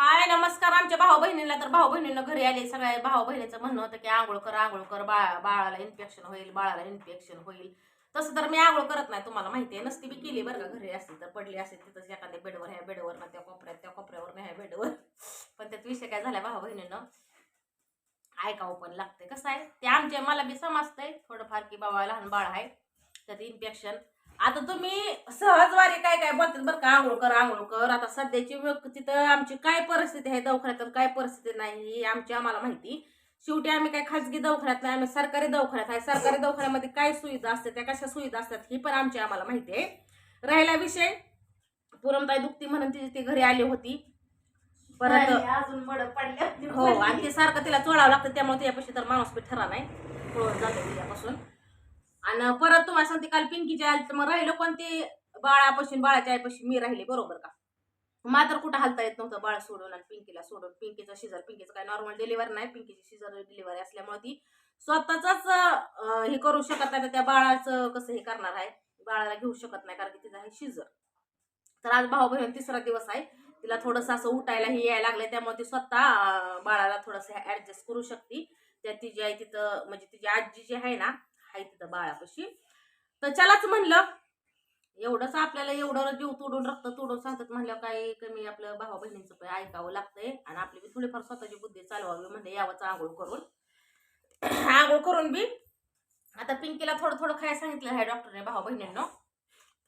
हाय नमस्कार. आमच्या भाऊ बहिणीला तर भाऊ बहिणीनं घरी आले. सगळ्या भाऊ बहिणीचं म्हणणं होतं की आंघोळ कर आंघोळ कर. बाळा बाळाला इन्फेक्शन होईल बाळाला इन्फेक्शन होईल. तसं तर मी आंघोळ करत नाही तुम्हाला माहिती आहे. नसती मी केली बरं का. घरी असते तर पडली असते तिथंच एखाद्या बेडवर ह्या बेडवर ना त्या कोपऱ्यात त्या कोपऱ्यावर ना ह्या बेडवर. पण त्यात विषय काय झाला भाऊ बहिणीनं ऐकावं पण लागते कसं आहे? ते आमच्या मला बी समजतंय. थोडंफार की बाबा लहान बाळ आहे. त्यात इन्फेक्शन आता तुम्ही सहजवारी काय काय बोलतात बरं का? आंघोळ कर आंघोळ कर. आता सध्याची वेळ तिथं आमची काय परिस्थिती आहे दवाखान्यात काय परिस्थिती नाही ही आमची आम्हाला माहिती. शेवटी आम्ही काय खाजगी दवाखान्यात नाही आम्ही सरकारी दवाखान्यात आहे. सरकारी दवाखान्यामध्ये काय सुविधा असते त्या कशा सुविधा असतात ही पण आमची आम्हाला माहिती आहे. राहिला विषय. पुरमताई दुखती म्हणून ती ती घरी आली होती. परत अजून मड पडले हो आणि ते सारखं तिला चोळावं लागतं त्यामुळे तिच्यापाशी तर माणूस ठरा नाही. पळून जातो तिच्यापासून. आणि परत तुम्हाला सांगते काल पिंकीच्या आली तर मग राहिलं पण ते बाळापासून बाळाच्या आईपाशी मी राहिले बरोबर का? मात्र कुठं हालता येत नव्हतं बाळ सोडून आणि पिंकीला सोडून. पिंकीचं शिजर पिंकीचं काय नॉर्मल डिलिव्हरी नाही पिंकीची शिजर डिलिव्हरी असल्यामुळे ती स्वतःच हे करू शकत नाही तर त्या बाळाचं कसं हे करणार आहे? बाळाला घेऊ शकत नाही कारण की तिचं आहे शिजर तर आज भाऊ बहीण तिसरा दिवस आहे. तिला थोडंसं असं उठायला हे यायला लागलं त्यामुळे ती स्वतः बाळाला थोडंसं ऍडजस्ट करू शकते. त्या तिची आई तिथं म्हणजे तिची आजी जी आहे ना आहे तिथं बाळापाशी. तर चलाच म्हणलं एवढंच आपल्याला एवढं जीव तोडून रक्त तोडून सांगतात म्हणल्यावर काही कमी आपलं भावा बहिणींचं पण ऐकावं लागतंय. आणि आपली बी थोडीफार स्वतःची बुद्धी चालवावी म्हणजे यावंच आंघोळ करून. आंघोळ करून बी आता पिंकीला थोडं थोडं खायला सांगितलं आहे डॉक्टरने भावा बहिणींना.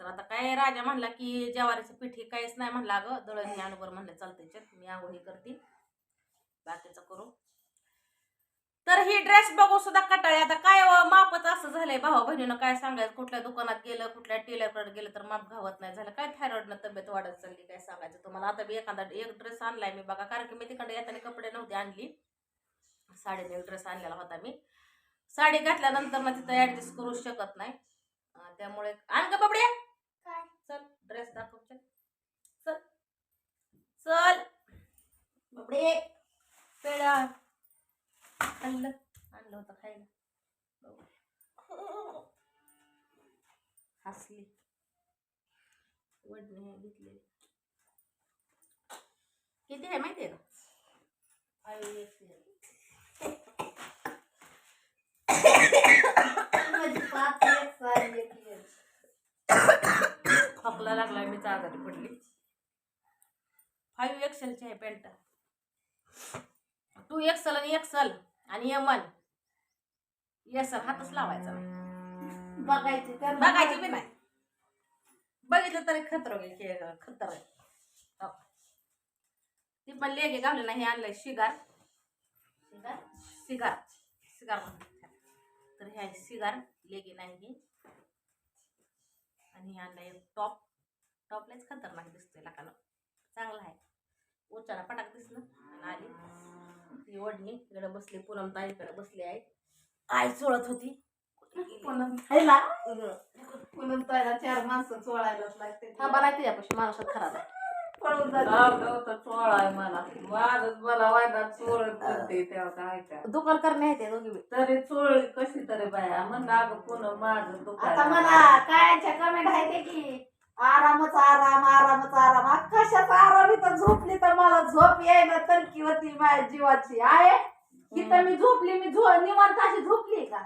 तर आता काय राजा म्हणला की जवारीचं पीठ हे काहीच नाही म्हणला अगं दळण ज्ञानवर म्हणलं चालतं मी आंघोळ हे करते. बाकीचं करू. तर ही ड्रेस बघू सुद्धा कटाळे. आता काय व मापच असं झालंय. भावा बहिणीनं काय सांगायचं? कुठल्या दुकानात गेलं कुठल्या टेलरकडे गेलं तर माप घावत नाही. झालं काय थायरॉइडनं तब्येत वाढत चालली काय सांगायचं तुम्हाला? आता मी एखादा एक ड्रेस आणलाय मी बघा. कारण की मी तिकडे येताना कपडे नव्हते आणली. साडीने एक ड्रेस आणलेला होता मी. साडी घातल्यानंतर मग तिथं ऍडजस्ट करू शकत नाही. त्यामुळे आण का बाबड्या काय? चल ड्रेस दाखव. चल. चल. चल. बाबडे पेढा आणलं. आणलं होतं खायला. हसली. वडणे हे घेतले किती आहे माहिती आहे का? आई. खोकला लागला मी आजारी पडली. फाईव्ह एक्सेलची आहे पॅन्ट. टू एक्सल आणि एक्सल आणि यमन एसल हातच लावायचा नाही. बघायची तर बघायची बी नाही. बघितलं तरी खतर होईल की खतर हो. ती पण लेगे गावले नाही हे आणलंय शिगार. शिगार? म्हणतात त्याला. तर हे आहे सिगार लेगे नाही हे. आणि हे आणलंय टॉप. टॉपलाच खतरनाक दिसतोय लाकानं. चांगला आहे. उचाला पटाक दिसलं आणि आली. ती ओढणी इकडे बसली पूनम ताईकडे बसली आहे. आई चोळत होती. चार माणसं चोळायलाच लागते थांबा खराब आहे पळून जाते. लावलं होतं चोळाय मला. माझच मला वायदा चोळत करते तेव्हा काय काय दुकान करणे आहे ते दोघी बी. तरी चोळी कशी तरी बाया. म्हणलं अगं पुन्हा माझं आता दुकान मला कायच्या कमेंट आहे ते की आरामच आराम आरामच आराम. आ, कशाचा आराम? इथं झोपली तर मला झोप येईना तलकी होती माझ्या जीवाची. आहे? इथं मी झोपली मी झो निवांत अशी झोपली का?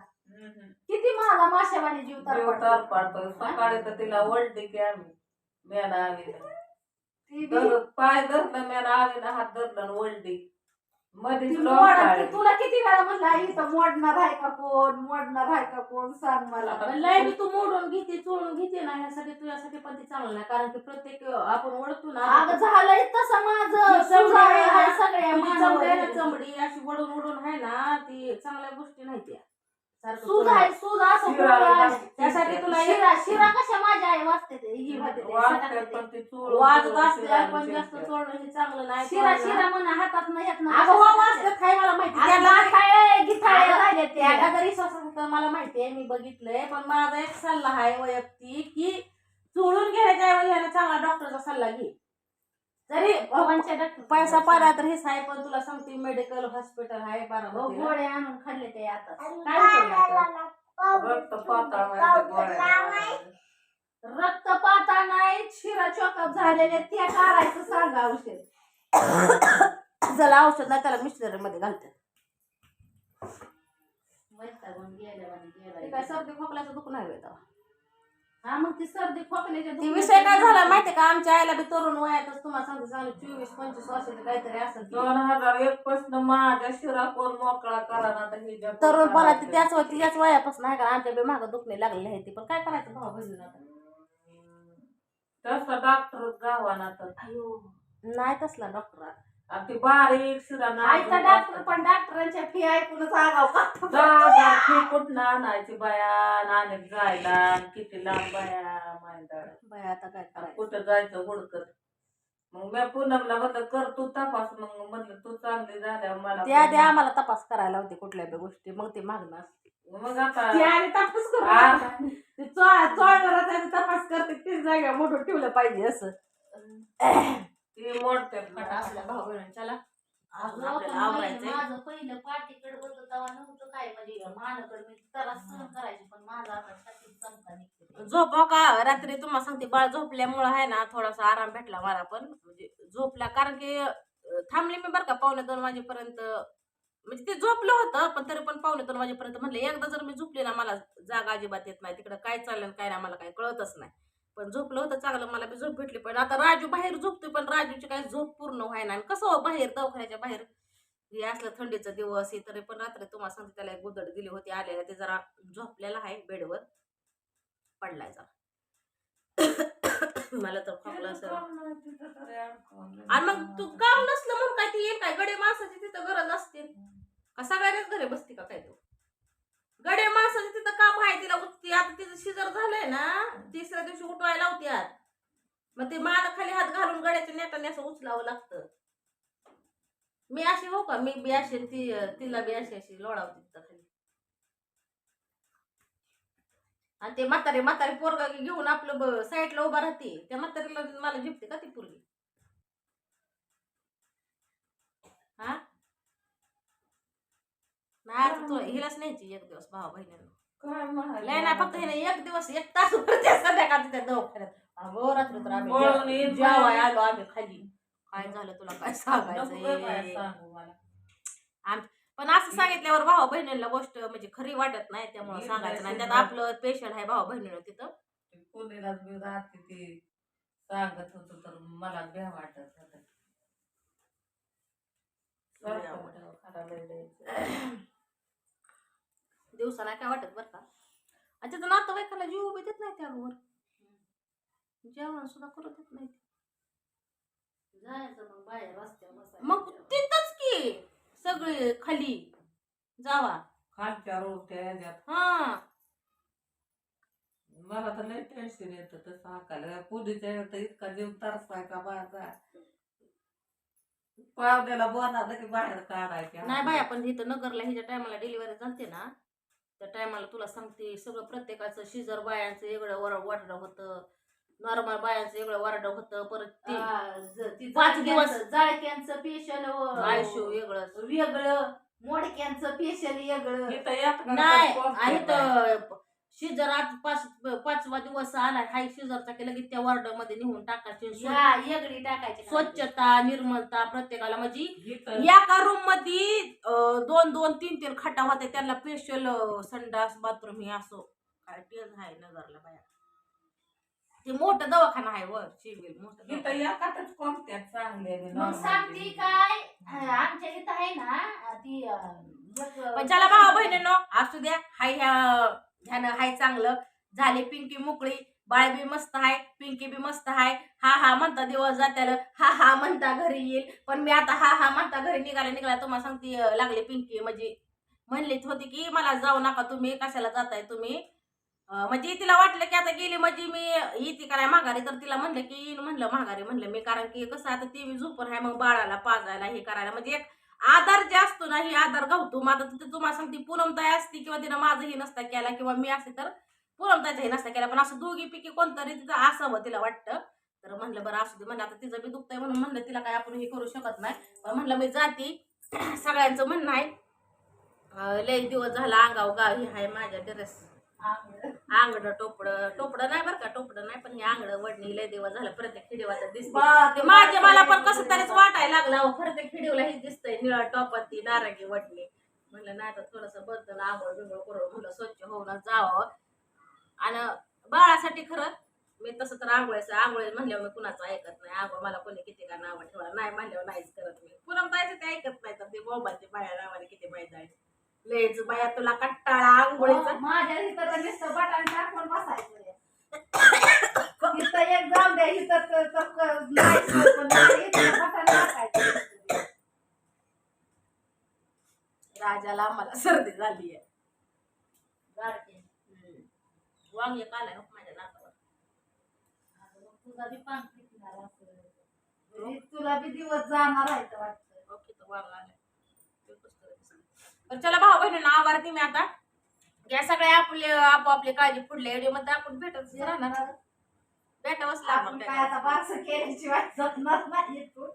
किती माझा माशावानी जीव जीव तर पाडतो. सकाळी तर तिला वळली की आम्ही मेला आली. ती पाय धरलं मेला आली ना हात धरलं वळली मध्येच मोड- तुला किती वेळा म्हणलं इथं मोडणार आहे का कोण? मोडणार आहे का कोण? सांग मला. पण लय बी तू मोडून घेते चोळून घेते ना ह्यासाठी तुझ्यासाठी पण ते चांगलं नाही. कारण की प्रत्येक आपण ओळखतो ना अगं झालंय तसं माझं. सगळ्या चमडी अशी वडून वडून आहे ना ती चांगल्या गोष्टी नाही त्या. सूज. आहे सूज असं शिरा कुठं आहे? लागते. त्यासाठी तुला एक- शिरा शिरा कशा माझ्या आई वाचते ते ही होते ते, वाजते सटाकते पण ते. वाजत जास्त. चोळणं हे चांगलं नाही शिरा. शिरा म्हणा हातात नाही येत ना अगं वाजत काय मला माहिती राहिले मला माहिती आहे मी बघितलंय पण माझा एक सल्ला आहे वैयक्तिक की चोळून घेण्याच्या ऐवजी ह्याला चांगला डॉक्टरचा सल्ला घे जरी भगवानच्या डॉक्टर- पैसा पाहिला तर हेच आहे पण तुला सांगते मेडिकल हॉस्पिटल आहे हो, बारामतीला गोळे आणून खाल्ले ते आता काय उपयोग आहे रक्त पातळ व्हायचं गोळ्या. रक्त पाता नाही शिरा चोकअप झालेले ते काढायचं सांगा औषध जला औषध नाही त्याला मिस्टरी मध्ये घालतात वैतागून गेल्यावानी ते गेलाय. काय सर्दी खोकल्याचं दुख नाही होत तेव्हा. हा मग ती सर्दी खोकल्याच्या ती विषय काय झाला. माहितीये का आमच्या आईला बी तरुण वयातच तुम्हाला सांगते चांगलं चोवीस पंचवीस वर्षाचे काहीतरी असेल. दोन हजार एक पासून माझ्या शिरा कोण मोकळा करा ना तर ही जग तरुण मला ती. त्याच वय- त्याच वयापासून आहे का आमच्या बी मागं दुखणे लागलेले आहे ती पण काय करायचं भाऊ बहिणीला आता? तसं डॉक्टर गावाना तर अयो नाही तसला डॉक्टर आणि ती बारीक आईचा डॉक्टर पण डॉक्टरांच्या फी ऐकूनच आगाव फी कुठनं आणायची बाया? नाण्यात जायला. आणि किती लांब बाया माहिती बाय आता काय करायचं? कुठं जायचं हुडकत? मग मी पूनमला म्हणलं कर तू तपास. मग म्हणलं तू चांगली झाल्यावर मला त्या आम्हाला तपास करायला होते कुठल्या बी गोष्टी. मग ते मागणार मग आता ती आणि तपास करू. नका. ती चोळ चोळवरच आणि तपास करते तीच जागा मोठं ठेवलं पाहिजे असं. ती मोडते आपल्याला पण आवरायचंय. माझं पहिलं पाठीकडे होतं तेव्हा नव्हतं काय म्हणजे मानकड मी त्याला सहन करायची पण माझा आता छातीत चमका निघते. झोप हो का? रात्री तुम्हाला सांगते बाळ झोपल्यामुळं आहे ना थोडासा आराम भेटला मला पण. म्हणजे झोपला कारण की अं, थांबले मी बरं का पावणे दोन वाजेपर्यंत. म्हणजे ते झोपलं होतं पण तरी पण पावणे दोन वाजेपर्यंत म्हणलं एकदा जर मी झोपले ना मला जाग अजिबात येत नाही. तिकडं काय चाललं आणि काय नाही मला काही कळतच नाही. पण झोपलं होतं चांगलं मला बी झोप भेटली. पण आता राजू बाहेर झोपतोय पण राजूची काही झोप पूर्ण व्हायना. आणि कसं हो बाहेर दवाखान्याच्या बाहेर? हे असलं थंडीचा दिवस हे तरी पण रात्री तुम्हाला सांगते त्याला एक गुदड दिली होती आलेला ते जरा झोपलेला आहे बेडवर पडलाय जरा. मला तर खोकला असं आणि मग तू काम नसलं म्हणून काय ती येईल काय गडे माणसाची तिथं गरज असते. का सगळ्याच घरी बसते का काय तू? गडे माणसाची तिथं काम आहे तिला उठती. आता तिचं शिजर झालंय ना तिसऱ्या दिवशी उठवायला लावत्यात मग ते मान खाली हात घालून गड्याच्या नेटाने असं उचलावं लागतं. मी अशी हो का? मी बी अशी ती तिला बी अशी अशी लोळावते तिथं खाली. आणि ते म्हातारे म्हातारे पोरगा घेऊन आपलं साईडला उभा राहते. त्या म्हातारीला मला झिपते का ती पोरगी हा नाही आता तुला हिलाच न्यायची एक दिवस भावा बहिणीला. काय लय नाही फक्त हिने एक दिवस एक तास त्या संध्याकाळ त्या दवाखान्यात. अगो रात्री तर वळून आम्ही येत जेवाय नाही. आलो आम्ही खाली. काय झालं तुला काय सांगायचं पण असं सांगितल्यावर भावा बहिणीला गोष्ट म्हणजे खरी वाटत नाही त्यामुळे सांगायचं नाही. त्यात आपलं पेशंट आहे भावा बहिणीला तिथं. राहते ते सांगत होत तर मला भ्या वाटत होत. दिवसा नाही काय वाटत बरं का? आणि तिथं नातेवाईकाला जीव उभे देत नाही त्यावर. जेवण सुद्धा करू देत नाही जायचं मग बाहेर रस्त्यावर मग तिथंच की सगळे खाली जावा. खालच्या रोट्या हा. मला तर लय टेन्शन येतं तसं हाकायला. पुढीच्या येतं इतका जीव तरसाय का माझा? पावड्याला बोलावलं की बाहेर काढायचे. नाही बाय आपण इथं नगरला हिच्या टायमाला डिलिव्हरी झालते ना त्या टायमाला तुला सांगते सगळं प्रत्येकाचं शिजर बायांचं वेगळं वर वारडं होतं. नॉर्मल बायांचं वेगळं वारडं होतं परत ते पाच दिवस. जाळक्यांचं पेशल आयुष्य वेगळं वेगळं. मोडक्यांचं पेशल वेगळं. इथं एक नाही आणि तर शिजर आज पाच पाचवा दिवस आला हाय शिजरचा की लगेच त्या वॉर्डमध्ये निघून टाकायचे स्व- टाकायची स्वच्छता निर्मलता प्रत्येकाला म्हणजे एका रूममध्ये अं, दोन दोन तीन तीन खड्डा होते त्यांना स्पेशल संडास बाथरूम हे असो. काय तेच आहे नगरला बाया. ते मोठं दवाखाना आहे वर सिव्हिल मोठं इथं दवाखाना. एकातच कोणत्या चांगले मग सांगते काय अं, आमच्या इथं आहे ना अं, ती अं, एक, अं, पण चला भावा बहिणींनो असू द्या हाय ह्या ह्यानं हाय चांगलं. झाले पिंकी मोकळी. बाळ बी मस्त आहे पिंकी बी मस्त आहे हा हा म्हणता दिवस जात्याला. हा हा म्हणता घरी येईल. पण मी आता हा हा म्हणता घरी निघाले निघाला तुम्हाला सांगते लागले पिंकी. म्हणजे म्हणलीच होती की मला जाऊ नका तुम्ही. कशाला जाताय तुम्ही? म्हणजे तिला वाटलं की आता गेली म्हणजे मी येते कराय माघारी. तर तिला म्हणलं की येईन म्हणलं माघारी. म्हणलं मी. कारण की कसं आता ती झोपून आहे मग बाळाला पाजायला हे करायला. म्हणजे एक आधार जे असतो ना ही आधार गावतो माझा तिथे तुम्हाला सांगते पूनमताई असती किंवा तिनं माझंही नसता केला किंवा मी असते तर पूनमताईचाही नसता केला. पण असं दोघीपैकी कोणतरी तिथं असावं तिला वाटतं. तर म्हणलं बरं असू दे. म्हणलं आता तिचं बी दुखतंय म्हणून म्हणलं तिला काय आपण हे करू शकत नाही. पण म्हणलं मी जाते. सगळ्यांचं म्हणणं आहे लय दिवस झाला अंगाव गाव ही आहे माझ्या ड्रेस. आंगड टोपडं टोपडं नाही बरं का टोपडं नाही पण हे आंगड वडणी लय दिवस झालं प्रत्येक खिडीवाचं दिसते ते माझे मला पण कसं तरीच वाटायला लागला अहो प्रत्येक व्हिडिओला हे दिसतंय निळा टॉपात ती नारंगी वटणी म्हणलं नाही तर थोडस बदल आंघोळ बिंघोळ करून म्हणलं स्वच्छ होऊन जावं. आणि बाळासाठी खरं मी तसं तर आंघोळायचं आंघोळ म्हणल्यावर मी कुणाचं ऐकत नाही. आंघोळ मला कोणी किती का नावं ठेवा नाही म्हणल्यावर नाहीच करत मी. पुन्हा जायचं ते ऐकत नाही तर ते मोबाईलचे बाया नावाने किती माहीत आहे. लयच बाया तुला कट्टाळा आंघोळीचा. माझ्या इथं तर नुसतं बटन टाकून बसायचं इथं एक जाऊ द्या इथं तर- तर क- नाही पण नाही, इथं बटन टाकायचं राजाला मला सर्दी झाली आहे. गारठे. वांग एक आलाय माझ्या नाकावर. तुझा बी पान पिकणार असं हे. तुला बी दिवस जाणार आहे तर वाटतं. ओके तर वांग आलाय ते. तर चला भाऊ बहिणींना आवारते मी आता. या सगळे आपले आपापली काळजी पुढले एवढी मध्ये आपण भेटत राहणार. भेटावंच आपण काय लागणार आता बारसं केल्याशिवाय जमणार नाही तू